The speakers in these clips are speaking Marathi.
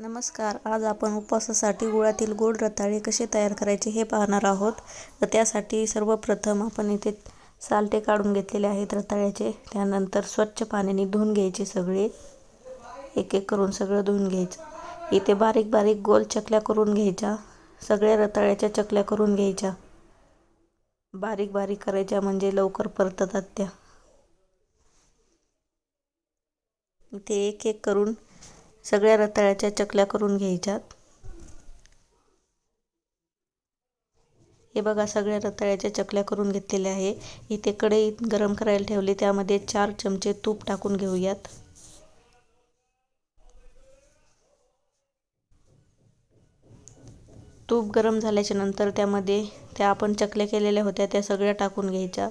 नमस्कार. आज आपण उपवासासाठी गुळातील गोड रताळे कसे तयार करायचे हे पाहणार आहोत. तर त्यासाठी सर्वप्रथम आपण इथे सालटे काढून घेतलेले आहेत रताळ्याचे. त्यानंतर स्वच्छ पाण्याने धुवून घ्यायचे सगळे. एक एक करून सगळं धुवून घ्यायचं. इथे बारीक बारीक गोल चकल्या करून घ्यायच्या. सगळ्या रताळ्याच्या चकल्या करून घ्यायच्या. बारीक बारीक करायच्या म्हणजे लवकर परततात त्या. इथे एक एक करून सगळ्या रताळ्याच्या चकल्या करून घ्यायच्यात. हे बघा सगळ्या रताळ्याच्या चकल्या करून घेतलेल्या आहे. इथे कढई गरम करायला ठेवली त्यामध्ये चार चमचे तूप टाकून घेऊयात. तूप गरम झाल्याच्यानंतर त्यामध्ये त्या आपण चकल्या केलेल्या होत्या त्या सगळ्या टाकून घ्यायच्या.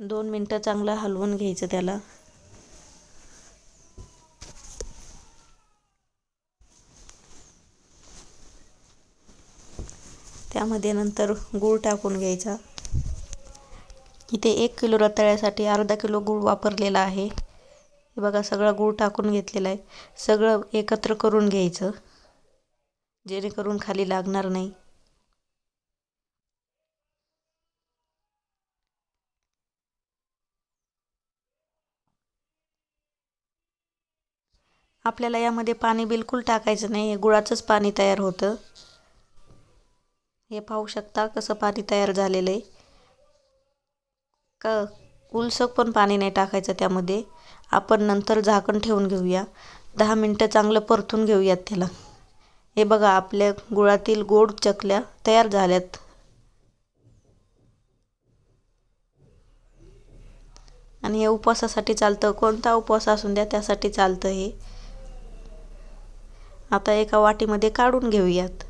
दोन मिनटं चांगलं हलवून घ्यायचं त्याला. त्यामध्ये नंतर गूळ टाकून घ्यायचा. इथे एक किलो रताळ्यासाठी अर्धा किलो गूळ वापरलेला आहे. हे बघा सगळा गूळ टाकून घेतलेला आहे. सगळं एकत्र करून घ्यायचं. जेणेकरून खाली लागणार नाही. आपल्याला यामध्ये पाणी बिलकुल टाकायचं नाही. हे गुळाचंच पाणी तयार होतं. हे पाहू शकता कसं पाणी तयार झालेलं आहे. का उलसक पण पाणी नाही टाकायचं त्यामध्ये. आपण नंतर झाकण ठेवून घेऊया. दहा मिनटं चांगलं परतून घेऊयात त्याला. हे बघा आपल्या गुळातील गोड चकल्या तयार झाल्यात. आणि हे उपवासासाठी चालतं. कोणता उपवास असून द्या त्यासाठी चालतं हे. आता एका वाटीमध्ये काढून घेऊयात.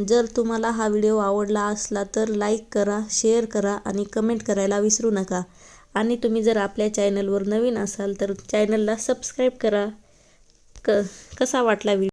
जर तुम्हाला हा व्हिडिओ आवडला असला तर लाईक करा शेअर करा आणि कमेंट करायला विसरू नका. आणि तुम्ही जर आपल्या चॅनलवर नवीन असाल तर चॅनलला सबस्क्राईब करा. क कसा वाटला व्हिडिओ?